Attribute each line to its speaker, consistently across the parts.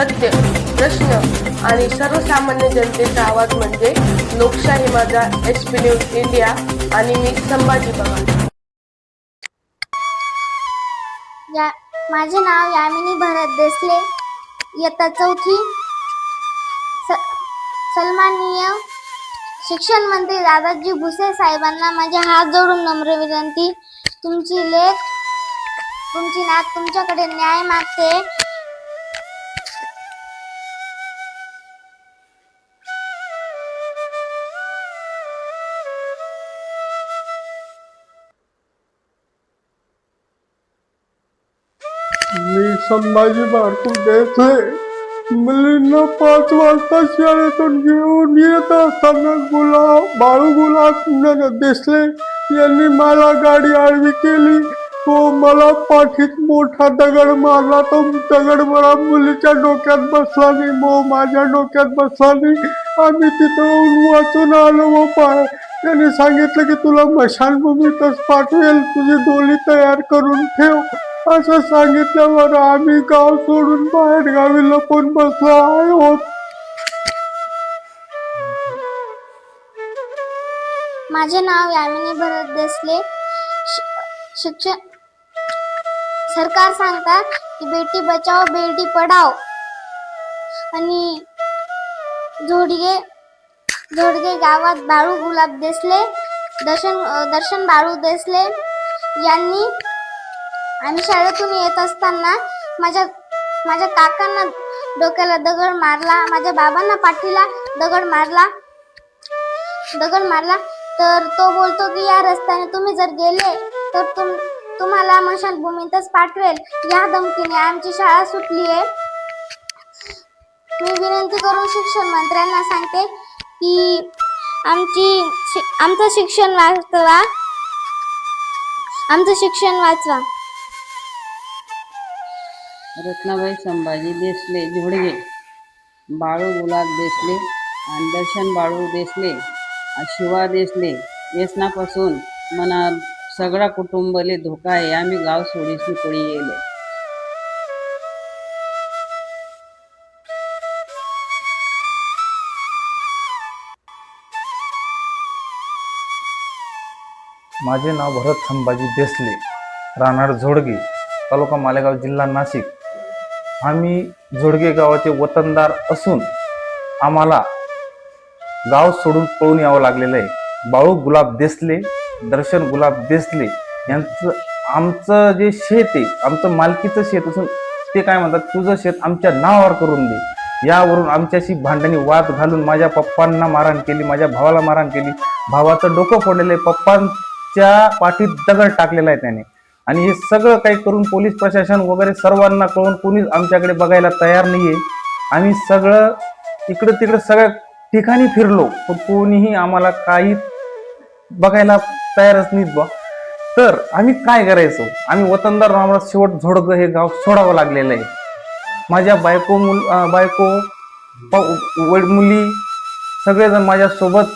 Speaker 1: सत्य प्रश्न आणि सर्वसामान्य जनतेचा आवाज म्हणजे लोकशाही माझा एस पी न्यूज इंडिया आणि मी संभाजी पवार.
Speaker 2: या माझे नाव यामिनी भरत देसले. इयत्ता चौथी. स सन्माननीय शिक्षण मंत्री दादाजी भुसे साहेबांना माझे हात जोडून नम्र विनंती. तुमची लेख तुमची नात तुमच्याकडे न्याय मागते.
Speaker 3: मी संभाजी बारकू द्यायचंय मुलींना पाच वाजता शाळेतून घेऊन येत असताना गुलाब बाळू गुलाब दिसले देसले यांनी मला गाडी आडवी केली. तो मला पाठीत मोठा दगड मारला. तो दगड मला मुलीच्या डोक्यात बसला नाही. मो माझ्या डोक्यात बसला नाही. आम्ही तिथं वाचून आलो. व पाय त्यांनी सांगितलं की तुला मशानभूमीतच पाठवेल. तुझी डोली तयार करून ठेव. असं सांगितल्यावर आम्ही गाव सोडून बाहेर गावी लपून बसलो आहोत हो.
Speaker 2: माझे नाव यामिनी भरत देसले. शिक्षण सरकार सांगतात की बेटी बचाओ बेटी पढाओ. आणि झोडगे झोडगे गावात बाळू गुलाब देसले दर्शन दर्शन बाळू देसले यांनी आम्ही शाळेतून येत असताना माझ्या माझ्या काकांना डोक्याला दगड मारला माझ्या बाबांना पाठीला दगड मारला दगड मारला. तर तो बोलतो की या रस्त्याने तुम्ही जर गेले तर तुम तुम्हाला मशानभूमीतच पाठवेल. या धमकीने आमची शाळा सुटली आहे. मी विनंती करून शिक्षण मंत्र्यांना सांगते की आमची शि- आमचं शिक्षण वाचवा. आमचं शिक्षण वाचवा.
Speaker 4: रत्नाबाई संभाजी देसले झोडगे बाळू गुलाब देसले आणि दर्शन बाळू देसले शिवा देसले. व्यसनापासून मना सगळा कुटुंबले धोका आहे आम्ही गाव सोडीशी पुढे येले
Speaker 5: माझे नाव भरत संभाजी देसले राहणार झोडगे तालुका मालेगाव जिल्हा नाशिक. आम्ही झोडगे गावाचे वतनदार असून आम्हाला गाव सोडून पळून यावं लागलेलं आहे. बाळू गुलाब देसले दर्शन गुलाब देसले यांचं आमचं जे शेत आहे आमचं मालकीचं शेत असून ते काय म्हणतात तुझं शेत आमच्या नावावर करून दे. यावरून आमच्याशी भांडणी वाद घालून माझ्या पप्पांना मारहाण केली माझ्या भावाला मारहाण केली. भावाचं डोकं फोडलेलं आहे पप्पांच्या पाठीत दगड टाकलेला आहे त्याने. आणि हे सगळं काही करून पोलीस प्रशासन वगैरे सर्वांना कळून कोणीच आमच्याकडे बघायला तयार नाही आहे आम्ही सगळं इकडं तिकडं सगळ्या ठिकाणी फिरलो पण कोणीही आम्हाला काही बघायला तयारच नाहीत बा तर आम्ही काय करायचो? आम्ही वतनदार आम्हाला शेवट झोडगं हे गाव सोडावं लागलेलं आहे. माझ्या बायको मुल बायको मुली सगळेजण माझ्यासोबत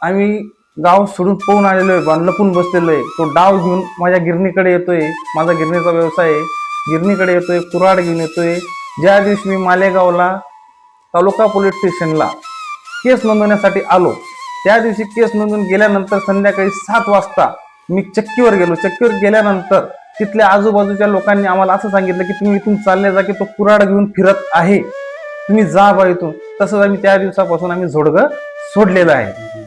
Speaker 5: आम्ही गाव सोडून पळून आलेलो आहे बा लपून बसलेलो आहे. तो डाव घेऊन माझ्या गिरणीकडे येतोय. माझा गिरणीचा व्यवसाय आहे. गिरणीकडे येतोय कुराड घेऊन येतोय. ज्या दिवशी मी मालेगावला तालुका पोलीस स्टेशनला केस नोंदवण्यासाठी आलो त्या दिवशी केस नोंदवून गेल्यानंतर संध्याकाळी सात वाजता मी चक्कीवर गेलो. चक्कीवर गेल्यानंतर तिथल्या आजूबाजूच्या लोकांनी आम्हाला असं सांगितलं की तुम्ही इथून चालले जा की तो कुराड घेऊन फिरत आहे. तुम्ही जा बा इथून. तसंच आम्ही त्या दिवसापासून आम्ही झोडगं सोडलेलं आहे.